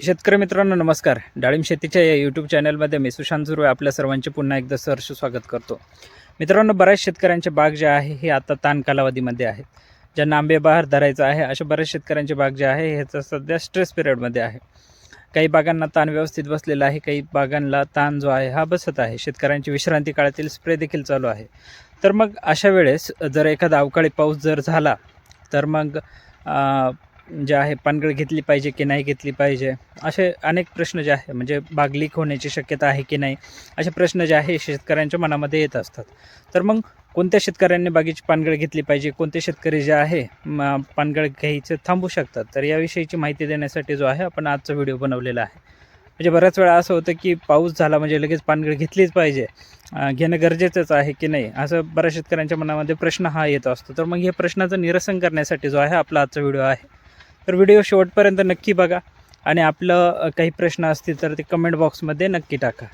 शेतकरी मित्रांनो नमस्कार. डाळिंब शेतीच्या या यूट्यूब चॅनलमध्ये मी सुशांत सुरू आपल्या सर्वांचे पुन्हा एकदा सहर्ष स्वागत करतो. मित्रांनो बऱ्याच शेतकऱ्यांचे बाग जे आहे हे आता ताण कालावधीमध्ये आहेत ज्यांना आंबे बहार धरायचा आहे अशा बऱ्याच शेतकऱ्यांचे बाग जे आहे ह्याचं सध्या स्ट्रेस पिरियडमध्ये आहे. काही बागांना ताण व्यवस्थित बसलेला आहे काही बागांना ताण जो आहे हा बसत आहे. शेतकऱ्यांची विश्रांती काळातील स्प्रे देखील चालू आहे. तर मग अशा वेळेस जर एखादा अवकाळी पाऊस जर झाला तर मग जे आहे पानगळ घेतली पाहिजे की नाही घेतली पाहिजे? असे अनेक प्रश्न जे आहे म्हणजे बाग लीक होण्याची शक्यता आहे की नाही? असे प्रश्न जे आहे शेतकऱ्यांच्या मनामध्ये येत असतात. तर मग कोणत्या शेतकऱ्यांनी बागेची पानगळ घेतली पाहिजे? कोणते शेतकरी जे आहे पानगळ घ्यायचं थांबू शकतात? तर याविषयीची माहिती देण्यासाठी जो आहे आपण आजचा व्हिडिओ बनवलेला आहे. म्हणजे बऱ्याच वेळा असं होतं की पाऊस झाला म्हणजे लगेच पानगळ घेतलीच पाहिजे. घेणं गरजेचंच आहे की नाही? असं बऱ्याच शेतकऱ्यांच्या मनामध्ये प्रश्न हा येत असतो. तर मग हे प्रश्नाचं निरसन करण्यासाठी जो आहे आपला आजचा व्हिडिओ आहे. तर व्हिडिओ शेवटपर्यंत नक्की बघा. आणि आपलं काही प्रश्न असतील तर ते कमेंट बॉक्समध्ये नक्की टाका.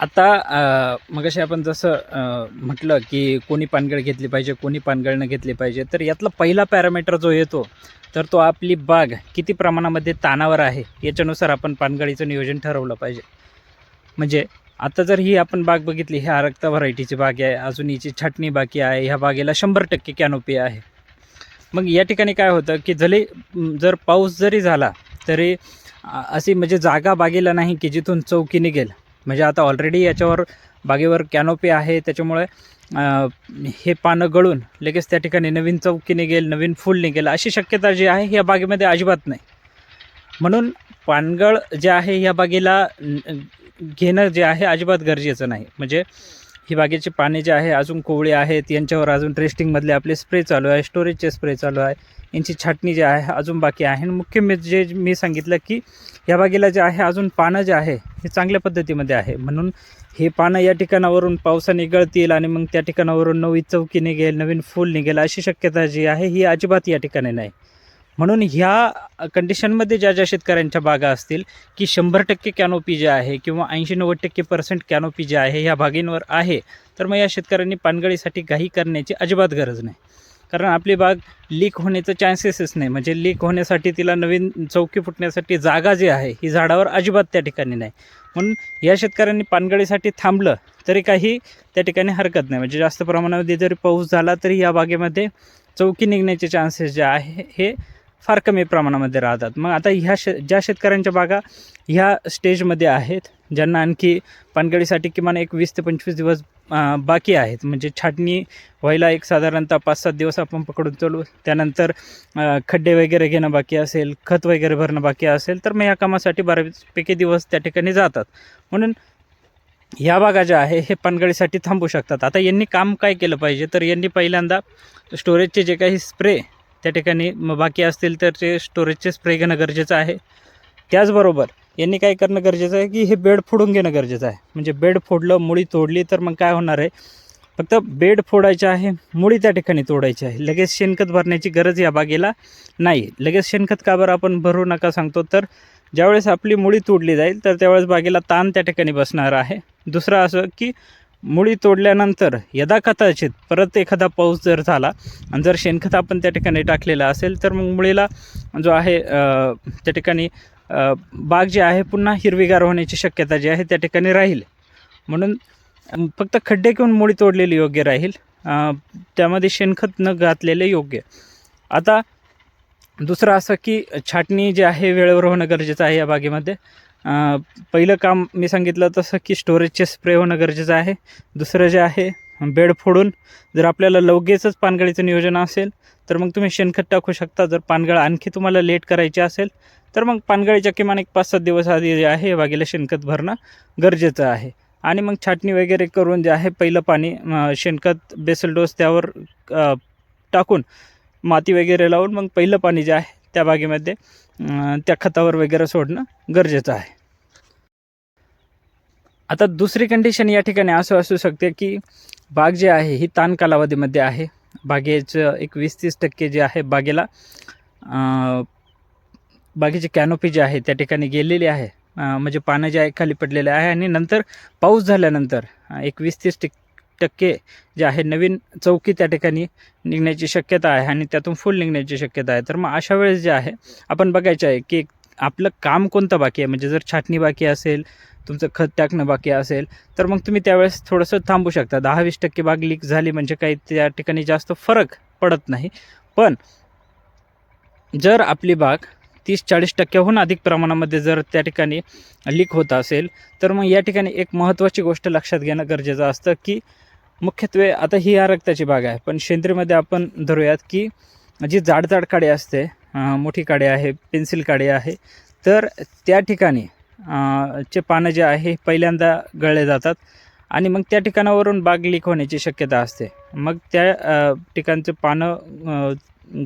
आता मगाशी आपण जसं म्हटलं की कोणी पानगळ घेतली पाहिजे कोणी पानगळ न घेतली पाहिजे तर यातला पहिला पॅरामीटर जो येतो तर तो आपली बाग किती प्रमाणामध्ये ताणावर आहे याच्यानुसार आपण पानगळीचं नियोजन ठरवलं पाहिजे. म्हणजे आता जर ही आपण बाग बघितली ह्या रक्ता व्हरायटीची बाग आहे अजून हिची छाटणी बाकी आहे ह्या बागेला शंभर टक्के कॅनोपी आहे. मग या ठिकाणी काय होतं की जरी जर पाऊस जरी झाला तरी अशी म्हणजे जागा बागेला नाही की जिथून चौकी निघेल. म्हणजे आता ऑलरेडी याच्यावर बागेवर कॅनोपी आहे त्याच्यामुळे हे पानं गळून लगेच त्या ठिकाणी नवीन चौकी निघेल नवीन फूल निघेल अशी शक्यता जी आहे या बागेमध्ये अजिबात नाही. म्हणून पानगळ जे आहे या बागेला घेणं जे आहे अजिबात गरजेचं नाही. म्हणजे ही बागेची पाने जे आहे अजून कोवळी आहेत. यांच्यावर अजून ड्रेस्टिंगमधले आपले स्प्रे चालू आहे स्टोरेजचे स्प्रे चालू आहे. यांची छाटणी जी आहे अजून बाकी आहे. आणि मुख्य मी जे मी सांगितलं की या बागेला जे आहे अजून पानं जे आहे हे चांगल्या पद्धतीमध्ये आहे. म्हणून हे पानं या ठिकाणावरून पावसाने गळतील आणि मग त्या ठिकाणावरून नवी चौकी निघेल नवीन फूल निघेल अशी शक्यता जी आहे ही अजिबात या ठिकाणी नाही. म्हणून ह्या कंडिशनमध्ये ज्या ज्या शेतकऱ्यांच्या बागा असतील की शंभर टक्के कॅनोपी जे आहे किंवा ऐंशी नव्वद टक्के पर्सेंट कॅनोपी जे आहे ह्या बागेंवर आहे तर मग या शेतकऱ्यांनी पानगळीसाठी घाई करण्याची अजिबात गरज नाही. कारण आपली बाग लीक होण्याचं चान्सेसच नाही. म्हणजे लीक होण्यासाठी तिला नवीन चौकी फुटण्यासाठी जागा जी आहे ही झाडावर अजिबात त्या ठिकाणी नाही. म्हणून या शेतकऱ्यांनी पानगळीसाठी थांबलं तरी काही त्या ठिकाणी हरकत नाही. म्हणजे जास्त प्रमाणामध्ये जरी पाऊस झाला तरी या बागेमध्ये चौकी निघण्याचे चान्सेस जे आहे हे फार कमी प्रमाणामध्ये राहतात. मग आता ह्या शे ज्या शेतकऱ्यांच्या बागा ह्या स्टेजमध्ये आहेत ज्यांना आणखी पानगळीसाठी किमान एक वीस ते पंचवीस दिवस बाकी आहेत म्हणजे छाटणी व्हायला एक साधारणतः पाच सात दिवस आपण पकडून चालू त्यानंतर खड्डे वगैरे घेणं बाकी असेल खत वगैरे भरणं बाकी असेल तर मग या कामासाठी बऱ्यापैकी दिवस त्या ठिकाणी जातात. म्हणून ह्या बागा ज्या आहे हे पानगळीसाठी थांबू शकतात. आता यांनी काम काय केलं पाहिजे? तर यांनी पहिल्यांदा स्टोरेजचे जे काही स्प्रे त्या ठिकाणी मग बाकी असतील तर ते स्टोरेजचे स्प्रे घेणं गरजेचं आहे. त्याचबरोबर यांनी काय करणं गरजेचं आहे की हे बेड फोडून घेणं गरजेचं आहे. म्हणजे बेड फोडलं मुळी तोडली तर मग काय होणार आहे? फक्त बेड फोडायचे आहे मुळी त्या ठिकाणी तोडायची आहे. लगेच शेणखत भरण्याची गरज या बागेला नाही. लगेच शेणखत का बरं आपण भरू नका सांगतो तर ज्यावेळेस आपली मुळी तोडली जाईल तर त्यावेळेस बागेला ताण त्या ठिकाणी बसणार आहे. दुसरं असं की मुळी तोडल्यानंतर यदा कदाचित परत एखादा पाऊस जर झाला आणि जर शेणखत आपण त्या ठिकाणी टाकलेलं असेल तर मग मुळीला जो आहे त्या ठिकाणी बाग जी आहे पुन्हा हिरवीगार होण्याची शक्यता जी आहे त्या ठिकाणी राहील. म्हणून फक्त खड्डे घेऊन मुळी तोडलेली योग्य राहील. त्यामध्ये शेणखत न घातलेले योग्य. आता दुसरं असं की छाटणी जी आहे वेळेवर होणं गरजेचं आहे या बागेमध्ये. पहिलं काम मी सांगितलं तसं की स्टोरेजचे स्प्रे होणं गरजेचं आहे. दुसरं जे आहे बेड फोडून जर आपल्याला लगेचच पानगळीचं नियोजन असेल तर मग तुम्ही शेणखत टाकू शकता. जर पानगळ आणखी तुम्हाला लेट करायची असेल तर मग पानगळीच्या किमान एक पाच सात दिवस आधी जे आहे बागेला शेणखत भरणं गरजेचं आहे. आणि मग छाटणी वगैरे करून जे आहे पहिलं पाणी शेणखत बेसल डोस त्यावर टाकून माती वगैरे लावून मग पहिलं पाणी जे आहे त्या बागेमध्ये त्या खतावर वगैरे सोडणं गरजेचं आहे. आता दुसरी कंडिशन या ठिकाणी असं असू शकते की बाग जी आहे ही ताण कालावधीमध्ये आहे. बागेचं एक वीस तीस टक्के जे आहे बागेला अं, बागेची कॅनोपी जी आहे त्या ठिकाणी गेलेली आहे. म्हणजे पानं जे आहे खाली पडलेले आहे आणि नंतर पाऊस झाल्यानंतर एक वीस तीस टक्के टक्के जे आहे नवीन चौकी त्या ठिकाणी निघण्याची शक्यता आहे आणि त्यातून फुल निघण्याची शक्यता आहे. तर मग अशा वेळेस जे आहे आपण बघायचं आहे की आपलं काम कोणतं बाकी आहे? म्हणजे जर छाटणी बाकी असेल तुमचं खत टाकणं बाकी असेल तर मग तुम्ही त्यावेळेस थोडंसं थांबू शकता. दहा वीस टक्के बाग लीक झाली म्हणजे काही त्या ठिकाणी जास्त फरक पडत नाही. पण जर आपली बाग तीस चाळीस टक्क्याहून अधिक प्रमाणामध्ये जर त्या ठिकाणी लीक होत असेल तर मग या ठिकाणी एक महत्त्वाची गोष्ट लक्षात घेणं गरजेचं असतं की मुख्यत्वे आता ही या रक्ताची बाग आहे. पण शेंद्रीमध्ये आपण धरूयात की जी जाडजाड काडी असते मोठी काडी आहे पेन्सिल काडी आहे तर त्या ठिकाणी चे पानं जे आहे पहिल्यांदा गळले जातात आणि मग त्या ठिकाणावरून बाग लीक होण्याची शक्यता असते. मग त्या ठिकाणचे पानं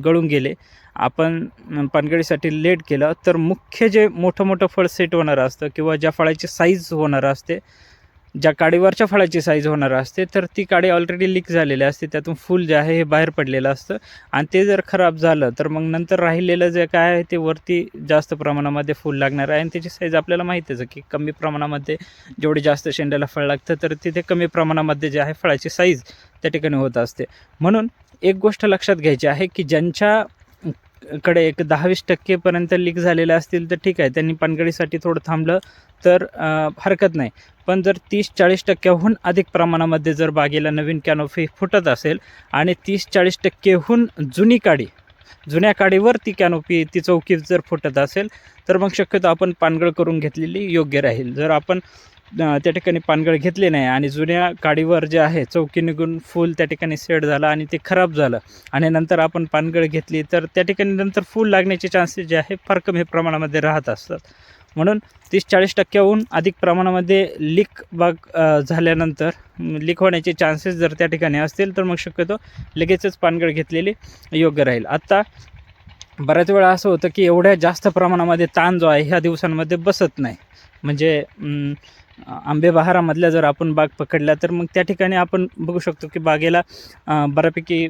गळून गेले. आपण पानगळीसाठी लेट केलं तर मुख्य जे मोठं मोठं फळ सेट होणारं असतं किंवा ज्या फळाची साईज होणार असते ज्या काडीवरच्या फळाची साईज होणार असते तर ती काडी ऑलरेडी लीक झालेली असते. त्यातून फूल जे आहे हे बाहेर पडलेलं असतं. आणि ते जर खराब झालं तर मग नंतर राहिलेलं जे काय आहे ते वरती जास्त प्रमाणामध्ये फूल लागणार आहे. आणि त्याची साईज आपल्याला माहितीच आहे की कमी प्रमाणामध्ये जेवढे जास्त शेंड्याला फळ लागतं तर तिथे कमी प्रमाणामध्ये जे आहे फळाची साईज त्या ठिकाणी होत असते. म्हणून एक गोष्ट लक्षात घ्यायची आहे की ज्यांच्या कडे एक दहावीस टक्केपर्यंत लीक झालेलं असतील तर ठीक आहे. त्यांनी पानगडीसाठी थोडं थांबलं तर हरकत नाही. पण जर तीस चाळीस टक्क्याहून अधिक प्रमाणामध्ये जर बागेला नवीन कॅनोफी फुटत असेल आणि तीस चाळीस टक्केहून जुनी काडी जुन्या काडीवर ती कॅनोपी ती चौकी जर फुटत असेल तर मग शक्यतो आपण पानगळ करून घेतलेली योग्य राहील. जर आपण त्या ठिकाणी पानगळ घेतले नाही आणि जुन्या काडीवर जे आहे चौकी निघून फूल त्या ठिकाणी सेट झालं आणि ते खराब झालं. आणि नंतर आपण पानगळ घेतली तर त्या ठिकाणी नंतर फूल लागण्याचे चान्सेस जे आहे फार कमी प्रमाणामध्ये राहत असतात. म्हणून तीस चाळीस टक्क्याहून अधिक प्रमाणामध्ये लीक बाग झाल्यानंतर लीक होण्याचे चान्सेस जर त्या ठिकाणी असतील तर मग शक्यतो लगेचच पानगळ घेतलेली योग्य राहील. आत्ता बऱ्याच वेळा असं होतं की एवढ्या जास्त प्रमाणामध्ये ताण जो आहे ह्या दिवसांमध्ये बसत नाही. म्हणजे आंबेबहारामधल्या आंबे बहारामधल्या जर आपण बाग पकडल्या तर मग त्या ठिकाणी आपण बघू शकतो की बागेला बऱ्यापैकी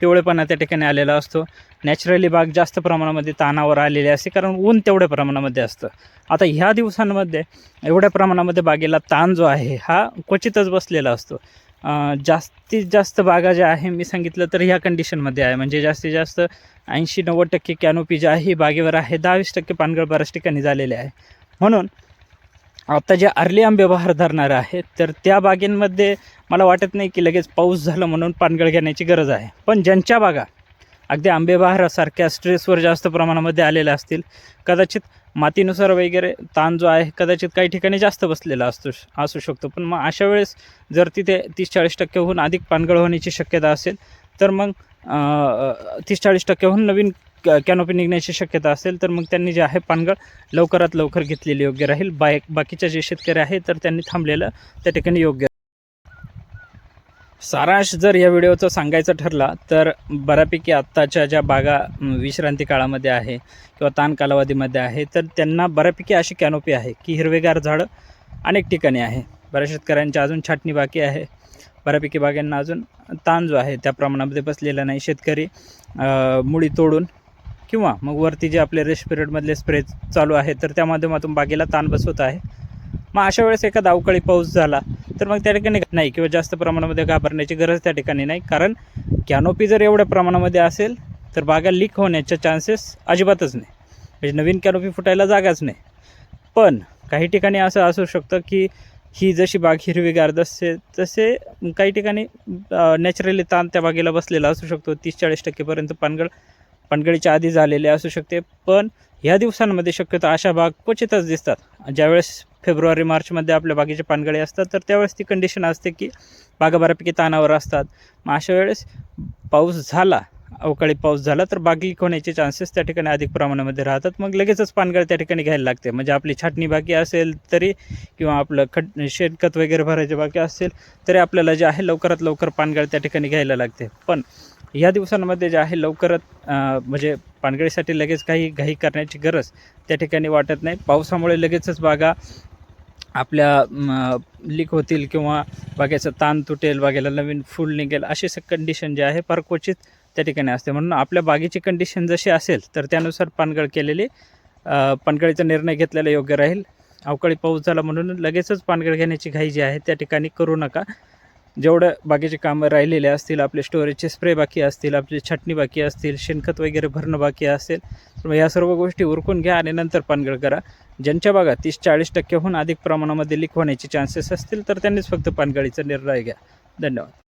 पिवळेपणा त्या ठिकाणी आलेला असतो. नॅचरली बाग जास्त प्रमाणामध्ये तानावर आलेली असते कारण ऊन तेवढ्या प्रमाणामध्ये असतं. आता ह्या दिवसांमध्ये एवढ्या प्रमाणामध्ये बागेला ताण जो आहे हा क्वचितच बसलेला असतो. जास्तीत जास्त बागा ज्या आहे मी सांगितलं तर ह्या कंडिशनमध्ये आहे. म्हणजे जास्तीत जास्त ऐंशी नव्वद टक्के कॅनोपी जी आहे ही बागेवर आहे. दहावीस टक्के पानगळ बऱ्याच ठिकाणी झालेले आहे. म्हणून आता जे अर्ली आंबे बहार धरणारे आहेत तर त्या बागेंमध्ये मला वाटत नाही की लगेच पाऊस झालं म्हणून पानगळ घेण्याची गरज आहे. पण ज्यांच्या बागा अगदी आंबेबहारासारख्या स्ट्रेसवर जास्त प्रमाणामध्ये आलेल्या असतील कदाचित मातीनुसार वगैरे ताण जो आहे कदाचित काही ठिकाणी जास्त बसलेला असतो असू शकतो. पण मग अशा वेळेस जर तिथे तीस चाळीस टक्क्याहून अधिक पानगळ होण्याची शक्यता असेल तर मग तीस चाळीस टक्क्याहून नवीन कॅनोपी निघण्याची शक्यता असेल तर मग त्यांनी जे आहे पानगळ लवकरात लवकर घेतलेली योग्य राहील. बाय बाकीच्या जे शेतकरी आहे तर त्यांनी थांबलेलं त्या ठिकाणी योग्य. सारांश जर या व्हिडिओचं सांगायचं ठरला तर बऱ्यापैकी आत्ताच्या ज्या बागा विश्रांती काळामध्ये आहे किंवा ताण कालावधीमध्ये आहे तर त्यांना बऱ्यापैकी अशी कॅनोपी आहे की हिरवेगार झाडं अनेक ठिकाणी आहे. बऱ्याच शेतकऱ्यांची अजून छाटणी बाकी आहे. बऱ्यापैकी बागांना अजून ताण जो आहे त्या प्रमाणामध्ये बसलेला नाही शेतकरी. मुळी तोडून किंवा मग वरती जे आपले रेस्ट पिरियडमधले स्प्रे चालू आहे तर त्या माध्यमातून बागेला ताण बसवत आहे. मग अशा वेळेस एखादा अवकाळी पाऊस झाला तर मग त्या ठिकाणी नाही किंवा जास्त प्रमाणामध्ये घाबरण्याची गरज त्या ठिकाणी नाही. कारण कॅनोपी जर एवढ्या प्रमाणामध्ये असेल तर बागा लीक होण्याच्या चान्सेस अजिबातच नाही. म्हणजे नवीन कॅनोपी फुटायला जागाच नाही. पण काही ठिकाणी असं असू शकतं की ही जशी बाग हिरवीगार दसते तसे काही ठिकाणी नॅचरली ताण त्या बागेला बसलेला असू शकतो. तीस चाळीस टक्केपर्यंत पानगळ पानगळीच्या आधी झालेले असू शकते पण ह्या दिवसांमध्ये शक्यतो अशा बाग क्वचितच दिसतात. ज्यावेळेस फेब्रुवारी मार्चमध्ये आपल्या बागेचे पानगळे असतात तर त्यावेळेस ती कंडिशन असते की बागा बऱ्यापैकी ताणावर असतात. मग अशा वेळेस पाऊस झाला अवकाळी पाऊस झाला तर बाग लीक होण्याचे चान्सेस त्या ठिकाणी अधिक प्रमाणामध्ये राहतात. मग लगेचच पानगळ त्या ठिकाणी घ्यायला लागते. म्हणजे आपली छाटणी बाकी असेल तरी किंवा आपलं खड शेणखत वगैरे भरायचे बाकी असेल तरी आपल्याला जे आहे लवकरात लवकर पानगळ त्या ठिकाणी घ्यायला लागते. पण या दिवसांमध्ये जे आहे लवकरच म्हणजे पानगळीसाठी लगेच काही घाई करण्याची गरज त्या ठिकाणी वाटत नाही. पावसामुळे लगेचच बागा आपल्या लीक होतील किंवा बागेचं ताण तुटेल बागेला नवीन फूल निघेल अशी कंडिशन जे आहे फार क्वचित त्या ठिकाणी असते. म्हणून आपल्या बागेची कंडिशन जशी असेल तर त्यानुसार पानगळ केलेली पानगळीचा निर्णय घेतलेला योग्य राहील. अवकाळी पाऊस झाला म्हणून लगेचच पानगळ घेण्याची घाई जी आहे त्या ठिकाणी करू नका. जेवढं बाकीचे कामं राहिलेले असतील आपले स्टोरेजचे स्प्रे बाकी असतील आपली छटणी बाकी असतील शेणखत वगैरे भरणं बाकी असेल तर मग या सर्व गोष्टी उरकून घ्या आणि नंतर पानगळ करा. ज्यांच्या भागात तीस चाळीस टक्क्याहून अधिक प्रमाणामध्ये लीक होण्याचे चान्सेस असतील तर त्यांनीच फक्त पानगळीचा निर्णय घ्या. धन्यवाद.